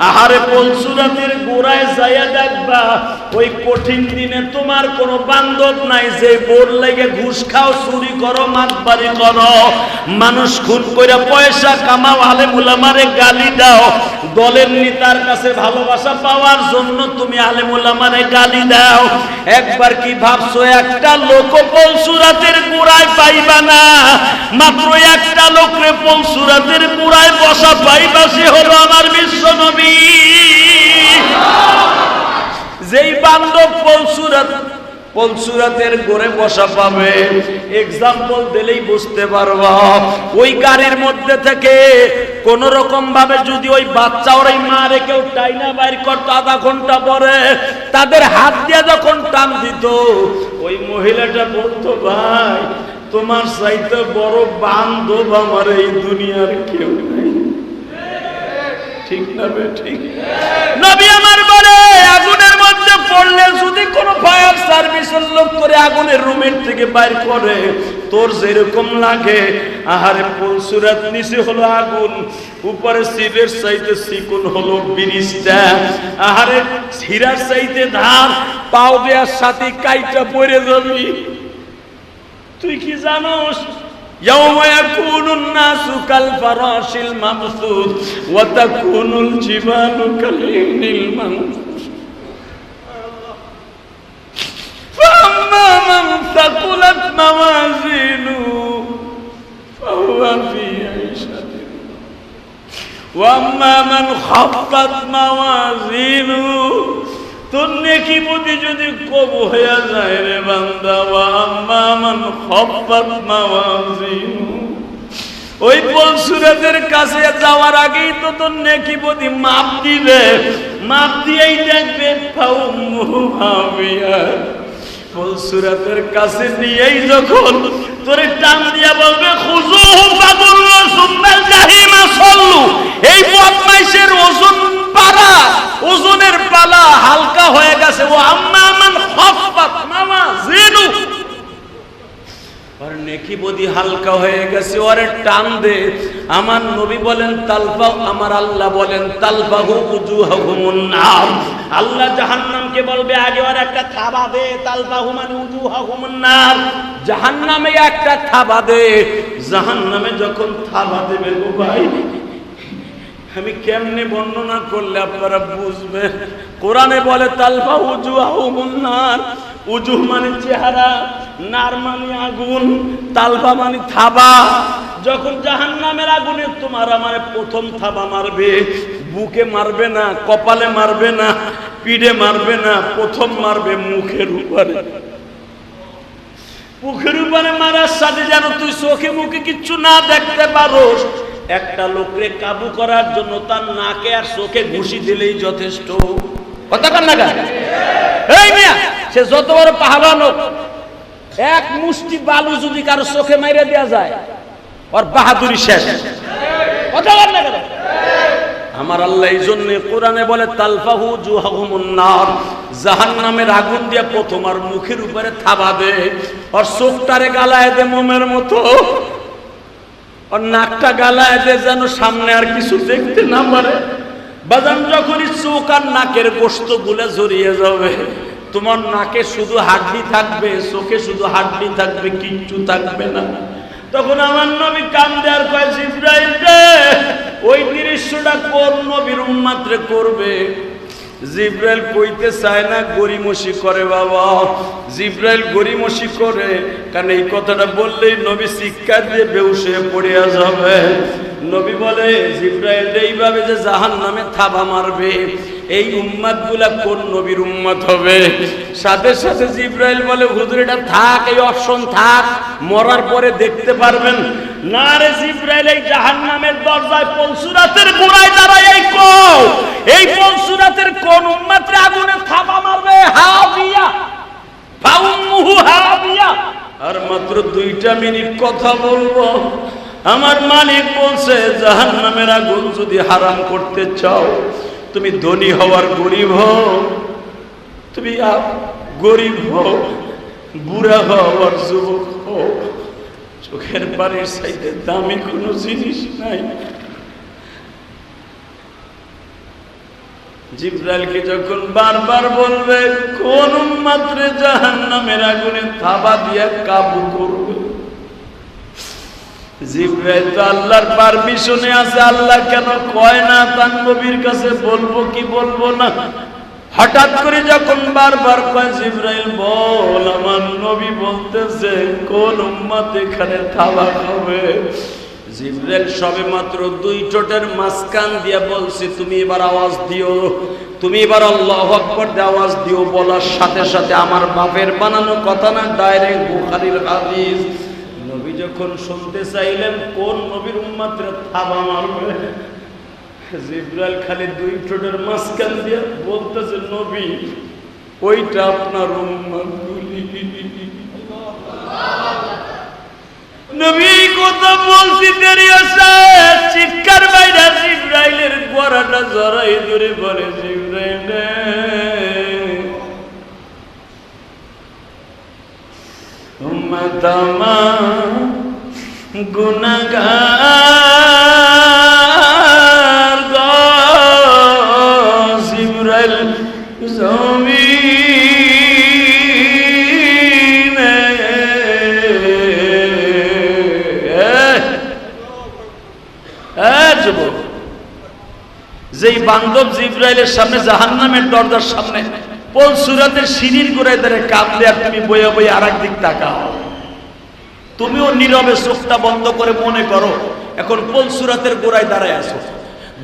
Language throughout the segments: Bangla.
আহারে পঞ্চুরাতের গোড়ায় যাইয়া দেখবা ওই কঠিন দিনে তোমার কোনো বান্ধব নাই, যে বোর লেগে ঘুষ খাও, চুরি করো, মাতবাড়ি করো। মানুষ খুন করে পয়সা কামাও আলে মুলামারে গালি দাও। দলের নেতার কাছে ভালোবাসা পাওয়ার জন্য তুমি আলে মুলামারে গালি দাও। একবার কি ভাবছ, একটা লোক পলসুরাতের গোড়ায় পাইবা না? মাত্র একটা লোকরে পলসুরাতের গোড়ায় বসা পাইবা, সে হলো আমার বিশ্ব নবী। যেই বান্ধব পলসুরাত পলসুরাতের গড়ে বসা পাবে এক্সাম্পল দিলেই বুঝতে পারবা। ওই গাড়ির মধ্যে থেকে কোন রকম ভাবে যদি ওই বাচ্চা ওর এই মারে কেউ টাইনা বাইর আধা ঘণ্টা পরে তাদের হাত দিয়ে যখন টান দিত, ওই মহিলাটা বলতো, ভাই, তোমার চাইতে বড় বান্ধব আমার এই দুনিয়ার কেউ নেই। ঠিক না বে, ঠিক? নবী আমার বলে পড়লে যদি কোনো ফায়ার সার্ভিসের লোক করে আগুনের রুমের থেকে বাইর করে তোর যেরকম লাগে আহারে পলসুরাত নিচে হলো আগুন উপরে সিলের চাইতে চিকুন হলো ব্রিজটা আহারে হীরার চাইতে ধার পাও দেওয়ার সাথে কাইটা পড়ে যাবি তুই কি জানোস يوم يكون الناس كالفراش المبثوث وتكون الجبال كالعهن المنفوش موازينه فهو في عيشة وأما من خفت موازينه তোর নেকি বুদ্ধি যদি কব হইয়া যায় রে বান্দা ওয়া আম্মা মান খফফাত মাওয়াজিনু ওই পলসুরাদের কাছে যাওয়ার আগেই তো তোর নেকি বুদ্ধি মাপ দিবে মাপ দিয়েই দেখবে ফাউমুহু তোর কাছে নিয়েই যখন তোর বলবে সল্লু ওজন পালা ওজনের পালা হালকা হয়ে গেছে। ও আম্মা মান খফফাত মামা জিনু আর নেকি বদি হালকা হয়ে গেছে, ওরে টান দে। আমার নবী বলেন তালফাও আমার আল্লাহ বলেন, তালফাহু উজুহাহুমুন নার। আল্লাহ জাহান্নামকে বলবে, আগে ওর একটা থাবা দে, তালফাহু মানে উজুহাহুমুন নার। জাহান্নামে একটা থাবা দে। জাহান্নামে যখন থাবা দেবে গো ভাই, আমি কেমনে বর্ণনা করলে আপনারা বুঝবেন? কোরআনে বলে তালফা উজু আহুমুন্নার উজু মানে চেহারা, নার মানে আগুন তালফা মানে থাবা। যখন জাহান নামের আগুনে তোমার আমার প্রথম থাবা মারবে, বুকে মারবে না, কপালে মারবে না, পিঠে মারবে না, প্রথম মারবে মুখের উপরে। মুখের উপরে মারার সাথে যেন তুই চোখে মুখে কিচ্ছু না দেখতে পারোস, একটা লোকরে কাবু করার জন্য তার নাকে আর চোখে ঘুষি দিলেই যথেষ্ট। কথা কান না কান? এই মিয়া সে যত বড় পাহাড়ানো এক মুষ্টি বালু যদি কারও চোখে মাইরে দেওয়া যায়, ওর বাহাদুরি শেষ? আমার আল্লাহ এই জন্য কোরআনে বলে, তালফাহু জুহাহুমুন নার, জাহান্নামের আগুন দিয়ে প্রথম আর মুখের উপরে থাবা দে আর চোখটারে গালায় দে মোমের মতো। আর নাকটা গালায় দে যেন সামনে আর কিছু দেখতে না পারে। বাজান যখনই চোখ আর নাকের গোস্ত গুলে জড়িয়ে যাবে তোমার নাকে শুধু হাড্ডি থাকবে, চোখে শুধু হাড্ডি থাকবে, কিচ্ছু থাকবে না। তখন আমার নবী কান্দে আর কয়, জিব্রাইল রে, ওই দৃশ্যটা কোন নবীর উম্মাত্রে করবে? জিব্রাইল কইতে চায় না গরিমসি করে বাবা। জিব্রাইল গরিমসি করে, কারণ এই কথাটা বললেই নবী শিক্ষা দিয়ে বেউসে পড়িয়া যাবে। নবী বলে, জিব্রাইল এইভাবে যে জাহান নামে থাবা মারবে এই উম্মাদগুলা কোন নবীর উম্মত হবে? সাথে সাথে জিব্রাইল বলে, হুজুর, এটা থাক, এই অপশন থাক, মরার পরে দেখতে পারবেন। না রে জিব্রাইল, এই জাহান্নামের দরজায় পলসুরাতের গোড়ায় দাঁড়ায়, এই কো এই পলসুরাতের কোন উম্মাত্রে আগুনে থাবা মারবে? হাবিয়া ফাউমুহু হাবিয়া। আর মাত্র দুইটা মিনিট কথা বলব। আমার মালিক বলছে, জাহান্নামের আগুন যদি হারাম করতে চাও তুমি ধনী হওয়ার গরিব হও, তুমি গরিব হও, বুড়া হও আর যুবক হও। চোখের পানির চাইতে দামি কোনো জিনিস নাই। জিব্রাইলকে যখন বারবার বলবে, কোন মাত্রে জাহান্নামের আগুনে থাবা দিয়া কাবু করবে? জিব্রাইল তো আল্লাহর পারমিশনে আছে, আল্লাহ কেন কয় না? তার নবীর কাছে বলব কি বলব না? হঠাৎ করে যখন বারবার কয়, জিব্রাইল, বল, আমার নবী বলতেছে, কোন উম্মত এখানে থাবা খাবে? জিব্রাইল সবে মাত্র দুই ঠোঁটের মাঝখান দিয়া বলছে, তুমি এবার আওয়াজ দিও, তুমি এবার আল্লাহ আকবর দিয়ে আওয়াজ দিও। বলার সাথে সাথে আমার বাপের বানানো কথা না, ডাইরেক্ট বুখারীর হাদিস। যখন শুনতে চাইলেন, কোন নবীর উম্মাত্রে থাবা মারবে? জিব্রাইল খালি দুই ঠোঁটের মাঝখান দিয়ে বলতেছে, নবী, ওইটা আপনার উম্মাত গুলি নবী, কথা বলছি, দেরি আছে চিৎকার বাইরে জিব্রাইলের গড়াটা জড়াই ধরে বলে, জিব্রাইল। আমার গুনাহগার গো জিব্রাইল জমিনে। যুবক, যেই বান্ধব জিব্রাইলের সামনে জাহান্নামের দরজার সামনে পোল সুরাতের সিঁড়ির গোড়ায় ধরে কাঁদলে আর তুমি বইয়া বইয়া আর দিক তাকাও। তুমিও নীরবে চোখটা বন্ধ করে মনে করো, এখন পোল সুরাতের গোড়ায় দাঁড়ায় আছো?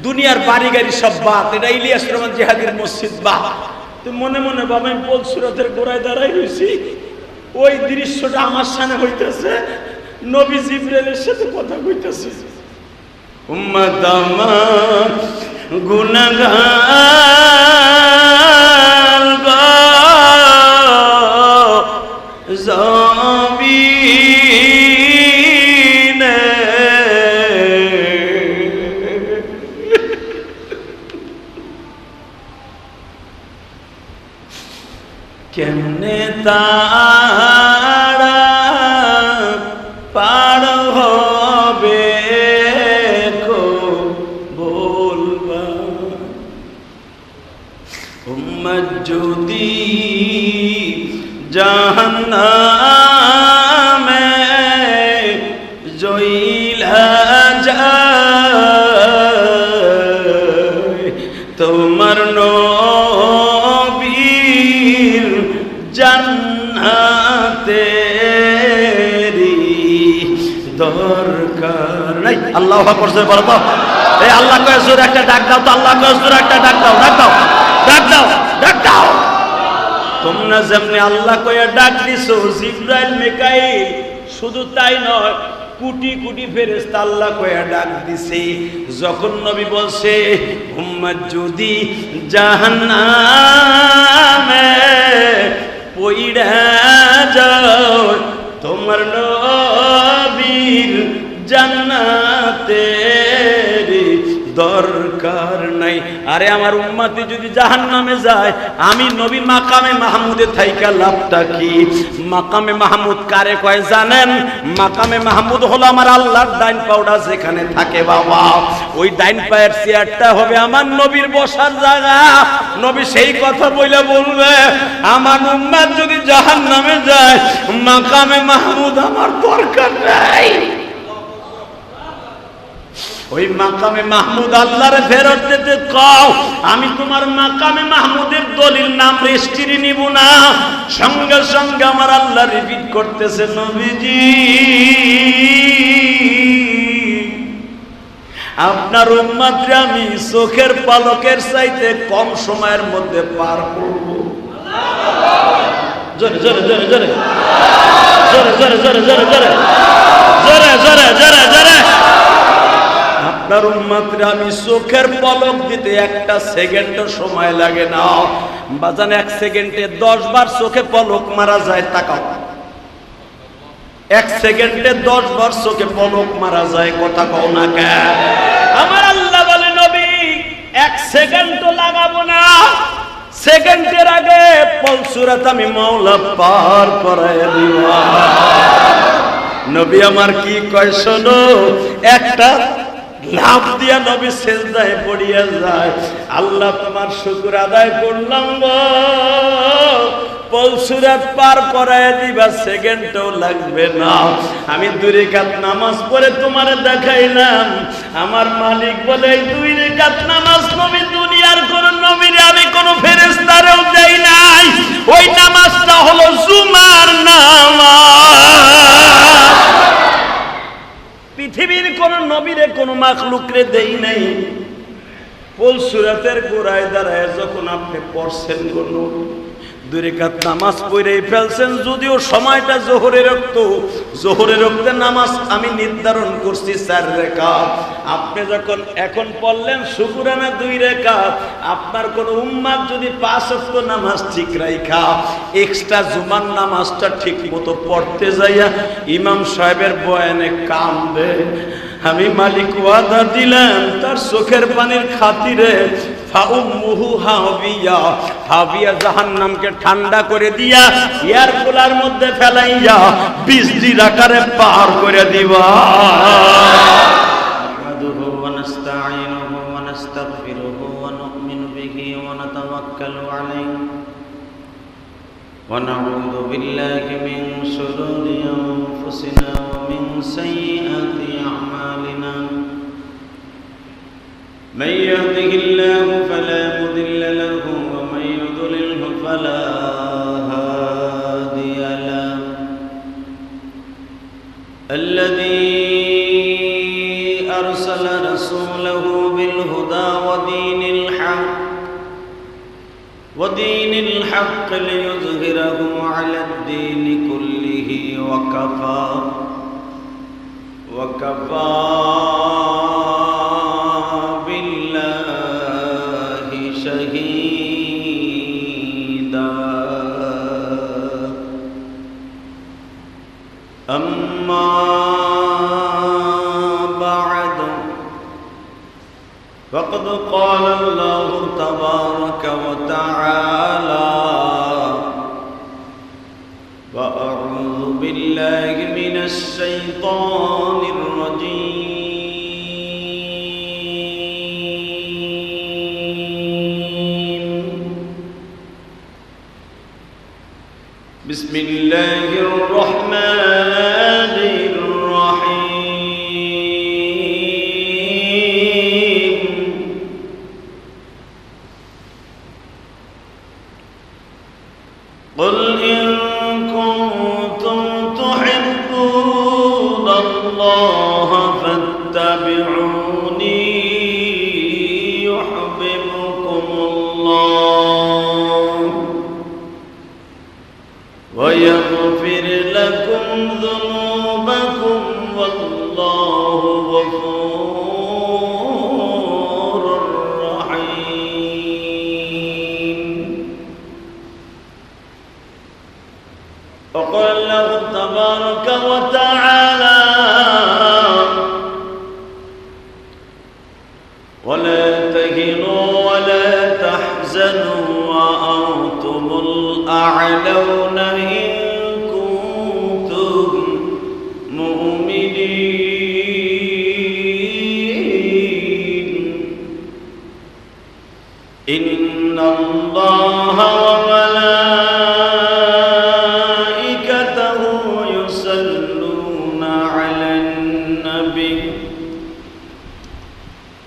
দুনিয়ার বাড়ি গাড়ি সব বাদ, এটা ইলিয়াস রহমান জিহাদের মসজিদ তুমি মনে মনে বাবা আমি পোল সুরাতের গোড়ায় দাঁড়াই রয়েছি? ওই দৃশ্যটা আমার সামনে হইতেছে, নবী জিব্রাইলের সাথে কথা কইতেছে। উম্মত আমার দরকার। নাই আল্লাহ করছে বলো তো। এই আল্লাহ কয়ে জোরে একটা ডাক দাও তো আল্লাহ কয়ে জোরে একটা ডাক দাও ডাক দাও ডাক দাও ডাক দাও। তোমরা যেমনি আল্লাহ কয়ে ডাক দিছো জিব্রাইল মিকাইল শুধু তাই নয় কোটি কোটি ফেরেশতা আল্লাহ কয়ে ডাক দিছে। যখন নবী বলছে উম্মত যদি জাহান্নামে পইড়া যাও তোমার নবীর জান্নাতের দরকার নাই। আরে আমার উম্মাতি যদি জাহান নামে যায়, আমি নবী মাকামে মাহমুদে থাইকা লাভটা কি? মাকামে মাহমুদ কারে কয় জানেন? মাকামে মাহমুদ হলো আমার আল্লাহর ডাইন পাউডা যেখানে থাকে বাবা। ওই ডাইন পায়ের চেয়ারটা হবে আমার নবীর বসার জায়গা। নবী সেই কথা বলে বলবে, আমার উম্মাদ যদি জাহান নামে যায়, মাকামে মাহমুদ আমার দরকার নাই। ওই মাকামে মাহমুদ আল্লাহরে ফেরত দিতে কও, আমি তোমার মাকামে মাহমুদের দলিল নাম রেস্টিরি নিব না। সঙ্গে সঙ্গে আমার আল্লাহ রিপিট করতেছে, নবীজি, আপনার উম্মাত্রে আমি চোখের পালকের চাইতে কম সময়ের মধ্যে পার করব। জোরে জোরে জোরে। জোরে জোরে জোরে জোরে জোরে। জোরে জোরে জোরে জোরে জোরে। আপনার উন্মাত্রে আমি চোখের পলক দিতে একটা সেকেন্ড সময় লাগে না। বাজান এক সেকেন্ডে দশ বার চোখে পলক মারা যায়, তাকাও। এক সেকেন্ডে দশ বার চোখে পলক মারা যায়, কথা কও না কে? আমার আল্লাহ বলে, নবী, এক সেকেন্ডও লাগাবো না। সেকেন্ডের আগে পলসুরাত আমি মাওলা পার করায় দিবা নবী আমার কি কয়, শোনো, একটা লাভ দিয়া নবী সেজদায় পড়িয়া যায়। আল্লাহ তোমার শুকুর আদায় করলাম পলসুরাত পার করায় দিবা, সেকেন্ডও লাগবে না। আমি দুই রেখাত নামাজ পড়ে তোমারে দেখাইলাম। আমার মালিক বলে দুই রেখাত নামাজ নবী দুনিয়ার কোন নবীরে, আমি কোন ফেরেস্তারেও দেই নাই। ওই নামাজটা হলো জুমার নামাজ। পৃথিবীর কোন নবীরে কোন মাখলুকরে দেই নাই। পোল সুরাতের গোড়ায় দাঁড়ায় যখন আপনি পড়ছেন নামাজ পড়েই ফেলছেন, যদিও সময়টা জোহরে রক্ত। জোহরে নামাজ আমি নির্ধারণ করছি আপনি যখন এখন পড়লেন দুই আপনার কোন উম্মাদ যদি নামাজ ঠিক রাইখা এক্সট্রা জুমার নামাজটা ঠিক মতো পড়তে যাইয়া ইমাম সাহেবের বয়ানে কাম দেয় আমি মালিক ওয়াদা দিলাম, তার চোখের পানির খাতিরে ফাউম্মুহু হাবিয়া হাবিয়া জাহান্নামকে ঠান্ডা করে দিয়া এয়ার কুলার মধ্যে ফেলাইয়া বিজলির আকারে পার করে দিবা نحمده ونستعينه ونستغفره ونؤمن به ونتوكل عليه ونعوذ بالله من شرور أنفسنا ومن سيئات أعمالنا من يهده الله فلا مضل له ومن يضلله فلا هادي له. الذي أرسل رسوله بالهدى ودين الحق ودين الحق ليظهره على الدين كله وكفى وكفى قال الله تبارك وتعالى وأعوذ بالله من الشيطان الرجيم. بسم الله لكم ذنوبكم والله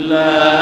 لا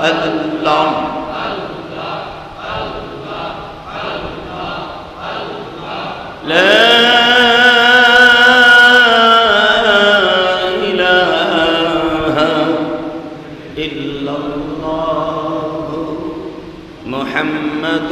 الله لا إله إلا الله. محمد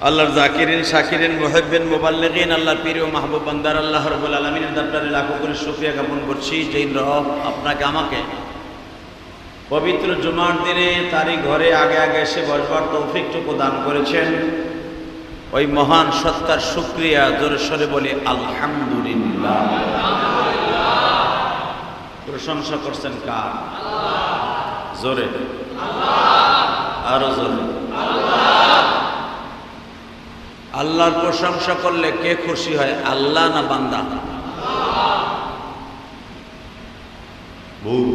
আল্লাহর জাকিরিন, শাকিরিন, মুহিব্বিন, মুবাল্লিগিন, আল্লাহর প্রিয় মাহবুব বান্দার, আল্লাহ রাব্বুল আলামিনের দরবারে লাখো করে শুকরিয়া জ্ঞাপন করছি। যেই রব আপনাকে আমাকে পবিত্র জুমার দিনে তারই ঘরে আগে আগে এসে বসবার তৌফিকটুকু দান করেছেন, ওই মহান সত্তার শুক্রিয়া জোরে সরে বলি, আলহামদুলিল্লাহ। প্রশংসা করছেন কার? জোরে। আরও জোরে। আল্লাহর প্রশংসা করলে কে খুশি হয় আল্লাহ না বান্দা? ভুল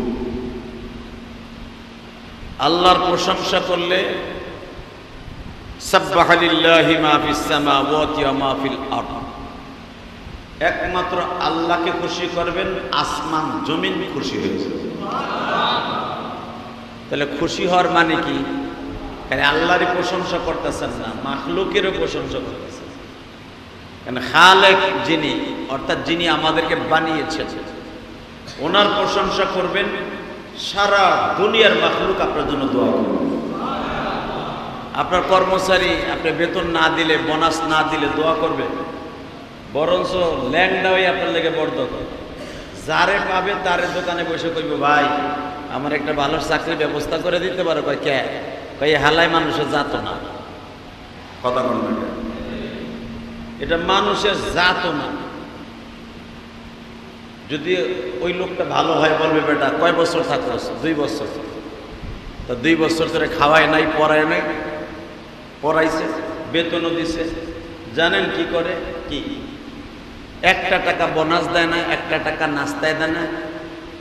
আল্লাহর প্রশংসা করলে একমাত্র আল্লাহকে খুশি করবেন আসমান জমিন খুশি হয়েছে তাহলে খুশি হওয়ার মানে কি? কেন আল্লাহরই প্রশংসা করতেছেন না, মাখলুকেরও প্রশংসা করতেছেন। কেন খালেক যিনি, অর্থাৎ যিনি আমাদেরকে বানিয়েছেন, ওনার প্রশংসা করবেন, সারা দুনিয়ার মাখলুক আপনার জন্য দোয়া করবেন। আপনার কর্মচারী আপনি বেতন না দিলে, বোনাস না দিলে দোয়া করবে বরঞ্চ ল্যাংডা আপনার লেগে দোকান যারে পাবে তারে দোকানে বসে কইবে, ভাই, আমার একটা ভালো চাকরির ব্যবস্থা করে দিতে পারো। ভাই কে? কই হালাই মানুষের জাত না। কথা বলবেন এটা মানুষের জাত না। যদি ওই লোকটা ভালো হয় বলবে বেটা কয় বছর থাকল দুই বছর। তা দুই বছর ধরে খাওয়ায় নাই পড়ায় নাই পড়াইছে বেতনও দিছে। জানেন কি করে? কি? একটা টাকা বোনাস দেয় না একটা টাকা নাস্তায় দেয় না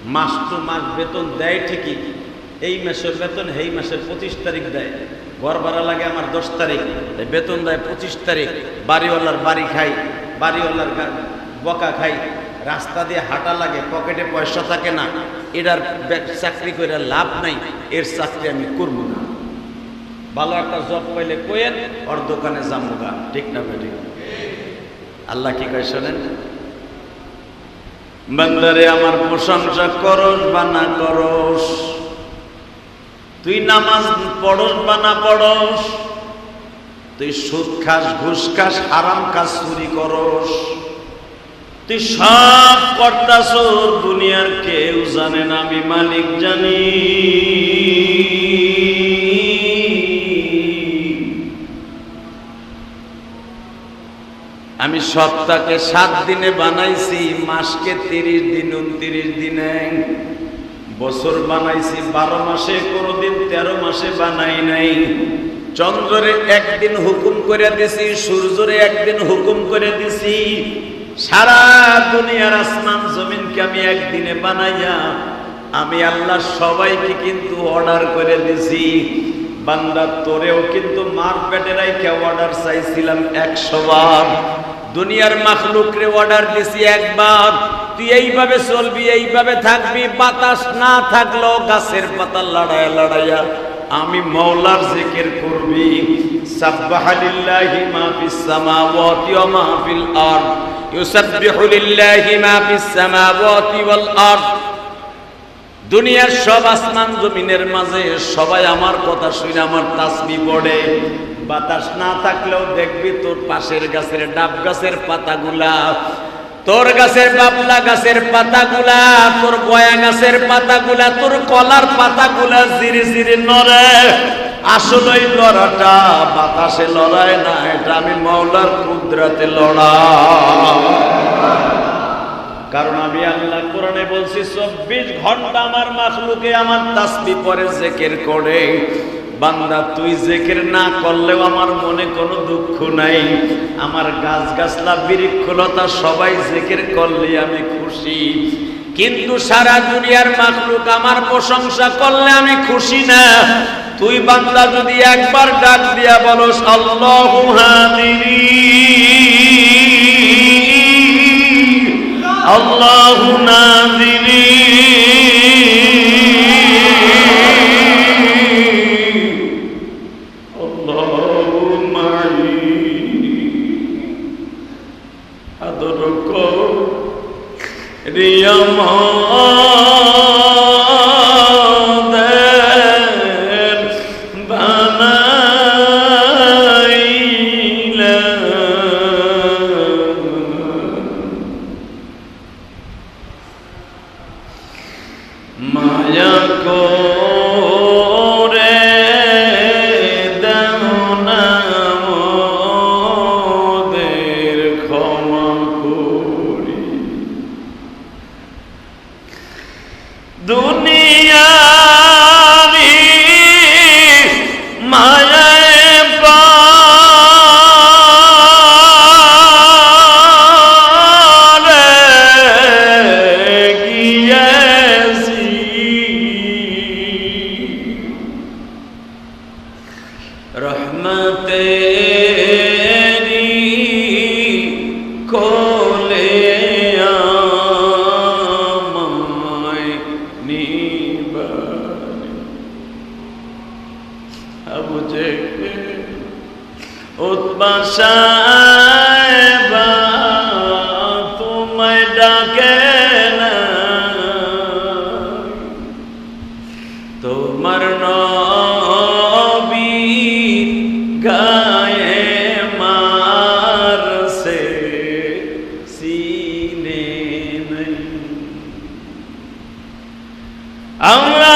মাস টু মাস বেতন দেয় ঠিকই। এই মাসের বেতন, এই মাসের পঁচিশ তারিখ দেয়। ঘর ভাড়া লাগে আমার দশ তারিখ। বেতন দেয় পঁচিশ তারিখ। বাড়িওয়ালার বাড়ি খাই, বাড়িওয়ালার বকা খাই। রাস্তা দিয়ে হাঁটা লাগে, পকেটে পয়সা থাকে না। এটার চাকরি করে লাভ নাই, এর চাকরি আমি করব না। ভালো একটা জব পাইলে কোয়েন ওর দোকানে যাব ঠিক না বেঠিক আল্লাহ কি কয় শোনেন? বান্দারে, আমার প্রশংসা করস বা না করস? তুই নামাজ পড়স বা না পড়স? তুই সুদ খাস, ঘুষ খাস, হারাম খাস চুরি করস। তুই সব করতাস দুনিয়ার কেউ জানে না, আমি মালিক জানি। আমি সপ্তাহকে সাত দিনে বানাইছি, মাসকে তিরিশ দিন, উনত্রিশ দিনে। বছর বানাইছি, বারো মাসে, কোনোদিন তেরো মাসে বানাই নাই। চন্দ্রে একদিন হুকুম করে দিছি, সূর্যরে একদিন হুকুম করে দিছি। সারা দুনিয়ার আসমান জমিনকে আমি একদিনে বানাইয়া, আমি আল্লাহ সবাইকে কিন্তু অর্ডার করে দিছি। বান্দা, তোরেও কিন্তু মার পেটে রাইখে অর্ডার চাইছিলাম একশো বার। দুনিয়ার মাখলুকরে অর্ডার দিছি একবার। তুই এইভাবে চলবি, এইভাবে থাকবি, বাতাস না থাকলেও গাছের পাতা লড়াইয়া লড়াইয়া আমি মৌলার জিকির করবি। সাব্বাহা লিল্লাহি মা ফিস ওয়া মা ফিল আরদ। ইউসাব্বিহু লিল্লাহি মা ফিস ওয়াল আরদ। দুনিয়ার সব আসমান জমিনের মাঝে সবাই আমার কথা শুনে আমার তাসবি পড়ে। বাতাস না থাকলেও দেখবি তোর পাশের গাছের ডাব গাছের পাতাগুলা তোর গাছের বাবলা, গাছের পাতাগুলা, তোর গয়া গাছের পাতাগুলা, তোর কলার পাতাগুলা জিরে জিরে নড়ে। আসলে ওই লড়াটা, বাতাসে লড়ায় না, এটা আমি মৌলার কুদরাতে লড়া কারণ আমি আল্লাহ কোরআনে বলছি, চব্বিশ ঘণ্টা আমার মাখলুকে আমার তাসবি পরে জেকের করে। বান্দা, তুই জেকের না করলেও আমার মনে কোনো দুঃখ নাই। আমার গাছ গাছলা বৃক্ষলতা সবাই জেকের করলে আমি খুশি। কিন্তু সারা দুনিয়ার মাখলুক আমার প্রশংসা করলে আমি খুশি না। তুই বান্দা, যদি একবার ডাক দিয়া বলস, আল্লাহ আল্লাহ নাদিনী Yeah. তোমার নবী গায়ে নাই। আমরা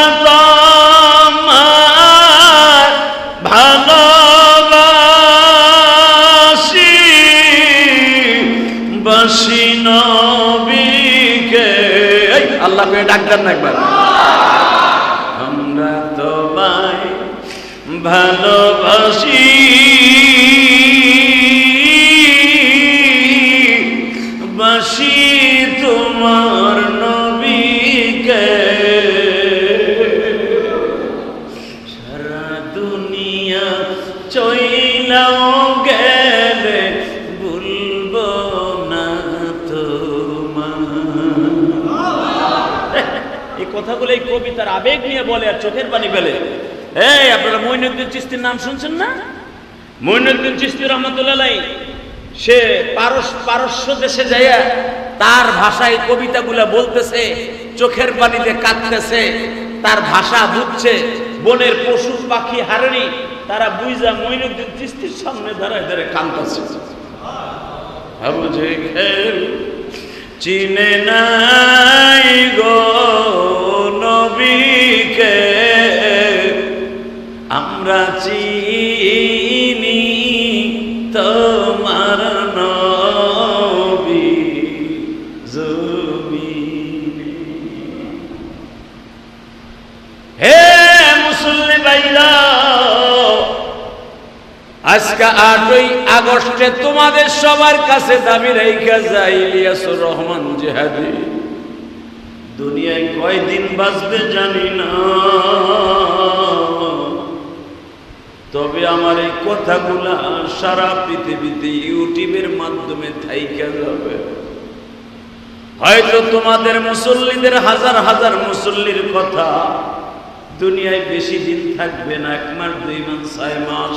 ডাক্তার না একবার। ভালোবাসি। বাসি তোমার নবীকে। সারা দুনিয়া চইলাও গেলে ভুলবো না তোমার এই কথাগুলো এই কবিতার আবেগ নিয়ে বলে আর চোখের পানি ফেলে। এই, আপনারা মইনুদ্দিন চিস্তির নাম শুনছেন না? মইনুদ্দিন চিস্তি রহমতুল্লাহ সে পারস, পারস্য দেশে যাইয়া তার ভাষায় কবিতাগুলা বলতেছে, চোখের পানিতে কাঁদতেছে, তার ভাষা বুঝছে, বনের পশু পাখি হারেনি, তারা বুঝা মইনুদ্দিন চিস্তির সামনে দাঁড়ায় দাঁড়ায় কাঁদতেছে। আবু জেহেল চিনে নাই গো নবীকে। আমরা চিনি তোমার নবী হে মুসল্লি ভাইরা, আজকে আটই আগস্টে তোমাদের সবার কাছে দাবি রেখা যায় ইলিয়াসুর রহমান জেহাদি। দুনিয়ায় কয়দিন বাঁচবে জানি না। তবে আমার এই কথাগুলা সারা পৃথিবীতে ইউটিউবের মাধ্যমে থাইকা যাবে। হয়তো তোমাদের মুসল্লিদের হাজার হাজার মুসল্লির কথা দুনিয়ায় বেশি দিন থাকবে না, এক মাস, দুই মাস, ছয় মাস।